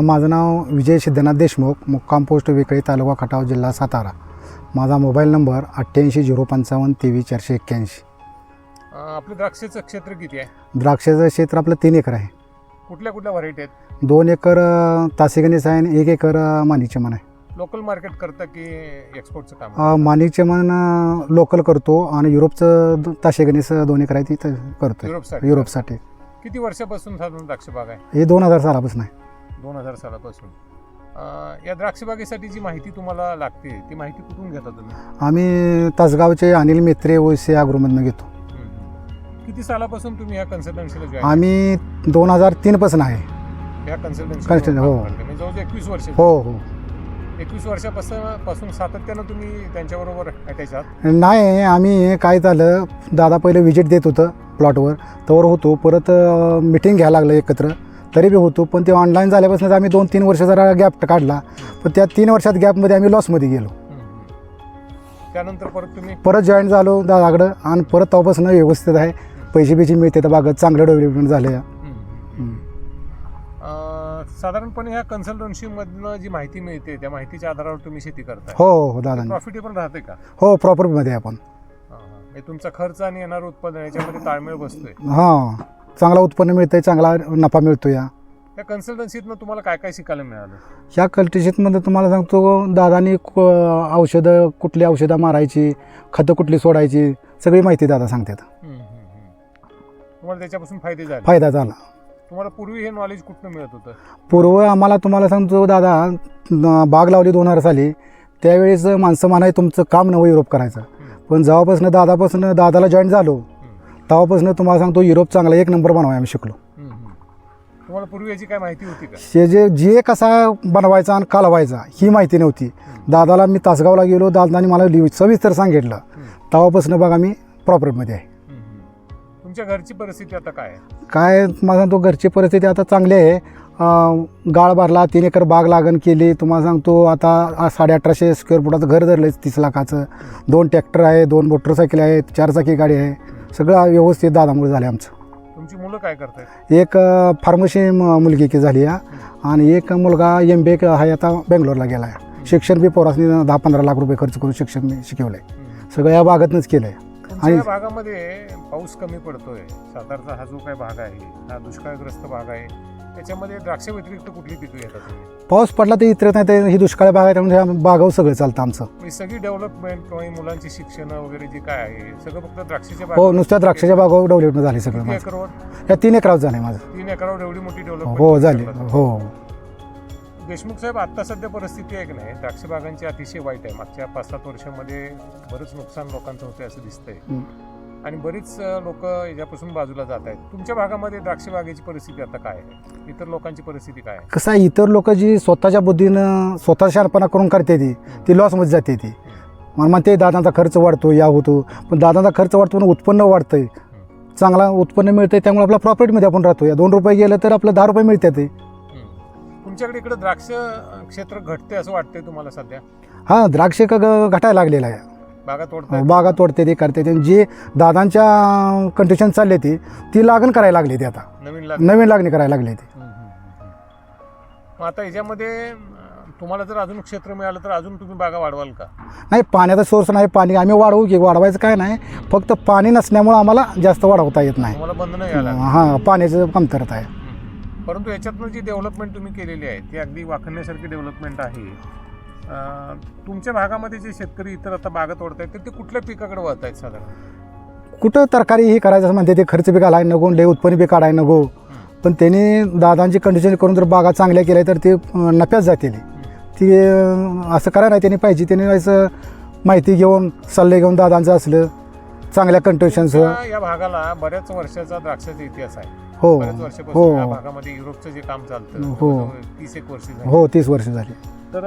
माझं नाव विजय सिद्धनाथ देशमुख मुक्काम पोस्ट वेकळी तालुका खटाव जिल्हा सातारा. माझा मोबाईल नंबर अठ्ठ्याऐंशी झिरो पंचावन्न तेवीस चारशे एक्क्याऐंशी. आपलं द्राक्षाचं क्षेत्र किती आहे? द्राक्षाचं क्षेत्र आपलं तीन एकर आहे. कुठल्या कुठल्या व्हरायटी आहेत? दोन एकर तासेगणीस आहे आणि एक एकर अ, माणिक चमन आहे. लोकल मार्केट करता की एक्सपोर्टचं काम? अ, लोकल करतो आणि युरोपचं द- ताशेगणीस दोन एकर आहे तिथं करतो युरोपसाठी. युरोपसाठी. किती वर्षापासून साधारण द्राक्ष बाग आहे? हे दोन हजार सालापासून आहे. दोन हजार सालापासून. या द्राक्ष बागेसाठी जी माहिती तुम्हाला लागते ती माहिती कुठून घेता तुम्ही? आम्ही तासगावचे अनिल मेत्रे ओसे अग्रोमधनं घेतो. किती सालापासून तुम्ही या कन्सल्टन्सीला आम्ही दोन हजार तीनपासून आहे. या कन्सल्टन्सी हो. म्हणजे जवळजवळ एकवीस वर्ष हो हो. एकवीस वर्षापासून पासून सातत्यानं तुम्ही त्यांच्याबरोबर अटॅच आहात? नाही आम्ही काय झालं दादा पहिले व्हिजिट देत होतं प्लॉटवर तवर होतो परत मिटिंग घ्यायला लागलं एकत्र. तरी बी होतो पण ते ऑनलाईन झाल्यापासून आम्ही दोन तीन वर्ष जरा गॅप काढला. पण त्या तीन वर्षात गॅपमध्ये आम्ही लॉसमध्ये गेलो. त्यानंतर परत तुम्ही? परत जॉईन झालो दादाकडं आणि परत तेव्हापासून व्यवस्थित आहे. पैसे बिचे मिळते तर बागत चांगलं डेव्हलपमेंट झालं या. साधारणपणे ह्या कन्सल्टन्सीमधनं जी माहिती मिळते त्या माहितीच्या आधारावर तुम्ही शेती करताय. हो हो दादा प्रॉफिटेबल राहते का? हो प्रॉपरमध्ये आपण. हा, हा. तुमचा खर्च आणि येणारं उत्पादन याच्यामध्ये ताळमेळ बसतोय. हां. चांगला उत्पन्न मिळतंय चांगला नफा मिळतो या कन्सल्टन्सीतनं तुम्हाला काय काय शिकायला मिळालं? ह्या कल्टिशेटमध्ये तुम्हाला सांगतो दादानी क- औषधं कुठली औषधं मारायची खतं कुठली सोडायची सगळी माहिती दादा सांगतात. हम्म, हम्म, हम्म. तुम्हाला त्याच्यापासून फायदे झाले? फायदा झाला. तुम्हाला पूर्वी हे नॉलेज कुठनं मिळत होतं? पूर्व आम्हाला तुम्हाला सांगतो दादा न- बाग लावली दोन हजार साली. त्यावेळेस माणसं म्हणाय तुमचं काम नवं युरोप करायचं. पण जेव्हापासून दादापासून दादाला जॉईन झालो तेव्हापासून तुम्हाला सांगतो युरोप चांगला एक नंबर बनवाय आम्ही शिकलो. तुम्हाला पूर्वी याची काय माहिती होती का? जे जे कसा बनवायचा आणि कालवायचा ही माहिती नव्हती. दादाला मी तासगावला गेलो दादाने मला लिव सविस्तर सांगितलं. तेव्हापासून बघा मी प्रॉपर्टीमध्ये आहे. तुमच्या घरची परिस्थिती आता काय काय मला सांगतो घरची परिस्थिती आता चांगली आहे. गाळ भरला तीन एकर बाग लागण केली. तुम्हाला सांगतो आता साडे अठराशे स्क्वेअर फुटाचं घर धरलं तीस लाखाचं. दोन ट्रॅक्टर आहे दोन मोटरसायकल आहेत चारचाकी गाडी आहे. सगळं व्यवस्थित दादामुळे झालं आमचं. तुमची मुलं काय करतायत? एक फार्मसी म- मुलगी की झाली आहे आणि एक मुलगा एम बी आहे आता बेंगलोरला गेला आहे शिक्षण बी पोरासनी दहा पंधरा लाख रुपये खर्च करून शिक्षण मी शिकवलं आहे. सगळं या बागातनंच केलं आहे तुमच्या आणि- या भागामध्ये पाऊस कमी पडतोय. सातारचा हा जो काही भाग आहे हा दुष्काळग्रस्त भाग आहे त्याच्यामध्ये द्राक्ष व्यतिरिक्त कुठली पिकं तुम्ही? पाऊस पडला तर इतर नाही तर ही दुष्काळ बाग आहे त्यामुळे ह्या बागावर सगळं चालतं आमचं. म्हणजे सगळी डेव्हलपमेंट किंवा ही मुलांची शिक्षण वगैरे जे काय आहे सगळं फक्त द्राक्षाच्या हो बागेवर- नुसत्या द्राक्षाच्या बागावर डेव्हलपमेंट झाली सगळं किती माझं. एकरवर? या तीन एकरावर झालं माझं. तीन एकरावर एवढी मोठी डेव्हलपमेंट हो झाली. हो. देशमुख साहेब आता सध्या परिस्थिती आहे की नाही? द्राक्ष बागांची अतिशय वाईट आहे. मागच्या पाच सात वर्षामध्ये बरंच नुकसान लोकांचं होतंय असं दिसतंय. हं. आणि बरीच लोक याच्यापासून बाजूला जात आहेत. तुमच्या भागामध्ये द्राक्ष बागेची परिस्थिती आता काय आहे? इतर लोकांची परिस्थिती काय आहे? कसं आहे इतर लोक जी स्वतःच्या बुद्धीनं स्वतः शानपणा करून करते ती ती लॉसमध्ये जाते ती. मला म्हणते दादांचा खर्च वाढतो या होतो. पण दादांचा खर्च वाढतो पण उत्पन्न वाढतंय. चांगला उत्पन्न मिळतंय त्यामुळे आपला प्रॉफिटमध्ये आपण राहतो या दोन रुपये गेलं तर आपलं दहा रुपये मिळतात ते. तुमच्याकडे इकडे द्राक्ष क्षेत्र घटते असं वाटतंय तुम्हाला सध्या? हां द्राक्ष क घटायला लागलेला आहे. बागा तोडताय बागा तोडते ते करते. ते जे दादांच्या कंडिशन चालले ती ती लागण करायला लागली ती आता. नवीन लाग नवीन लागणी करायला लागली ती हं, हं, हं, हं. मग आता याच्यामध्ये अं, तुम्हाला जर अजून क्षेत्र मिळालं तर अजून तुम्ही बागा वाढवाल का? नाही पाण्याचा सोर्स नाही पाणी आम्ही वाढवू की वाढवायचं काय नाही. फक्त पाणी नसल्यामुळं आम्हाला जास्त वाढवता येत नाही. तुम्हाला बंधनं यायला हां पाण्याचं कमतरता आहे. परंतु याच्यातनं जी डेव्हलपमेंट तुम्ही केलेली आहे ती अगदी वाखण्यासारखी डेव्हलपमेंट आहे. तुमच्या भागामध्ये जे शेतकरी इतर आता बागा तोडतायत तर ते कुठल्या पिकाकडे वळत आहेत साधारण? कुठं तरकारी ही करायचं म्हणते ते खर्च बी घालाय नको लय उत्पन्न बी काढाय नको. पण त्यांनी दादांची कंडिशन करून जर बागा चांगल्या केल्या तर ते नफ्यात जातील. ती असं करायला नाही त्यांनी पाहिजे. त्यांनी असं माहिती घेऊन सल्ले घेऊन दादांचं असलं चांगल्या कंडिशनचं या भागाला बऱ्याच वर्षाचा द्राक्षाचा इतिहास आहे. हो हो. भागामध्ये युरोपचं जे काम चालतं हो. तीस एक वर्ष हो तीस वर्ष झाली. तर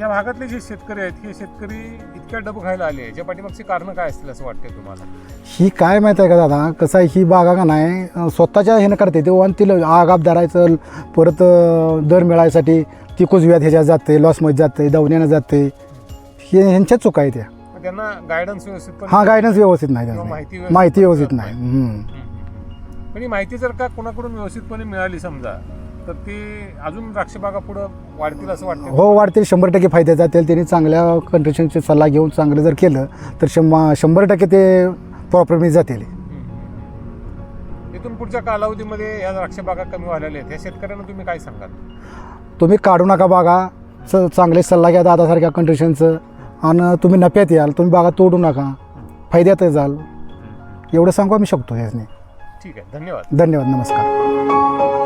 या भागातले जे शेतकरी आहेत हे शेतकरी इतक्या डब खायला आले याच्या पाठीमागची कारण काय असतील असं वाटतंय तुम्हाला? ही काय माहीत आहे का दादा? कसं आहे ही बागा का नाही अं, स्वतःच्या ह्यानं करते ते. आणि तिला आगाप धरायचं परत अं, दर मिळायसाठी ती कुजव्यात ह्याच्यात जाते लॉसमध्ये जाते दवण्यानं जाते. हे ह्यांच्याच चुका आहे त्या मग त्यांना गायडन्स व्यवस्थित पण- हा गायडन्स व्यवस्थित नाही किंवा माहिती व्यवस्थित माहिती व्यवस्थित नाही. नाही. हम्म. हम्म, हम्म, हम्म. पण ही माहिती जर का कोणाकडून व्यवस्थितपणे मिळाली समजा तर ते अजून द्राक्ष बागा पुढं वाढतील असं वाटतं हो वाढतील. शंभर टक्के फायदे जातील. त्यांनी चांगल्या कंडिशनचे सल्ला घेऊन चांगलं जर केलं तर शंभर शंभर टक्के ते प्रॉपरमध्ये जातील. इथून पुढच्या कालावधीमध्ये या द्राक्ष बागा कमी व्हायला आहेत. या शेतकऱ्यांना तुम्ही काय सांगाल? तुम्ही काढू नका बागा. च चांगले सल्ला घ्या दादासारख्या कंडिशनचं आणि तुम्ही नफ्यात याल. तुम्ही बागा तोडू नका. फायद्यात जाल. एवढं सांगू आम्ही शकतो याने ठीक आहे. धन्यवाद. धन्यवाद. नमस्कार.